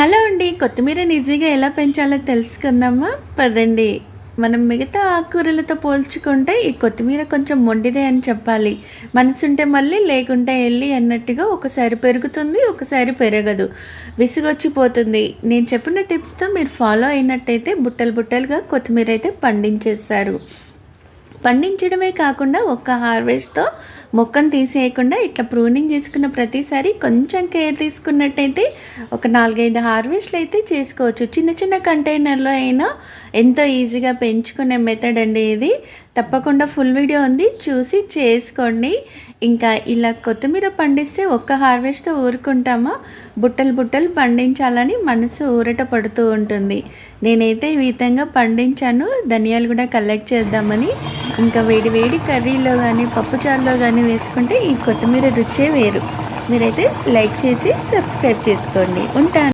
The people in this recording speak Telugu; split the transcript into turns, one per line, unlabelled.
హలో అండి కొత్తిమీర ఈజీగా ఎలా పెంచాలో తెలుసుకుందామా? పదండి. మనం మిగతా ఆకుకూరలతో పోల్చుకుంటే ఈ కొత్తిమీర కొంచెం మొండిదే అని చెప్పాలి. మనసుంటే మళ్ళీ లేకుంటే వెళ్ళి అన్నట్టుగా ఒకసారి పెరుగుతుంది ఒకసారి పెరగదు. విసుగొచ్చిపోతుంది. నేను చెప్పిన టిప్స్తో మీరు ఫాలో అయినట్టయితే బుట్టలు బుట్టలుగా కొత్తిమీర అయితే పండించేస్తారు. పండించడమే కాకుండా ఒక్క హార్వెస్ట్తో మొక్కను తీసేయకుండా ఇట్లా ప్రూనింగ్ చేసుకున్న ప్రతిసారి కొంచెం కేర్ తీసుకున్నట్టయితే ఒక నాలుగైదు హార్వెస్ట్లు అయితే చేసుకోవచ్చు. చిన్న చిన్న కంటైనర్లో అయినా ఎంతో ఈజీగా పెంచుకునే మెథడ్ అండి ఇది. తప్పకుండా ఫుల్ వీడియో ఉంది. చూసి చేసుకోండి. ఇంకా ఇలా కొత్తిమీర పండిస్తే ఒక్క హార్వెస్ట్తో ఊరుకుంటామా? బుట్టలు బుట్టలు పండించాలని మనసు ఊరట పడుతూ ఉంటుంది. నేనైతే ఈ విధంగా పండించాను. ధనియాలు కూడా కలెక్ట్ చేద్దామని. ఇంకా వేడి వేడి కర్రీలో కానీ పప్పుచారులో కానీ వేసుకుంటే ఈ కొత్తిమీర రుచే వేరు. మీరైతే లైక్ చేసి సబ్స్క్రైబ్ చేసుకోండి. ఉంటాను.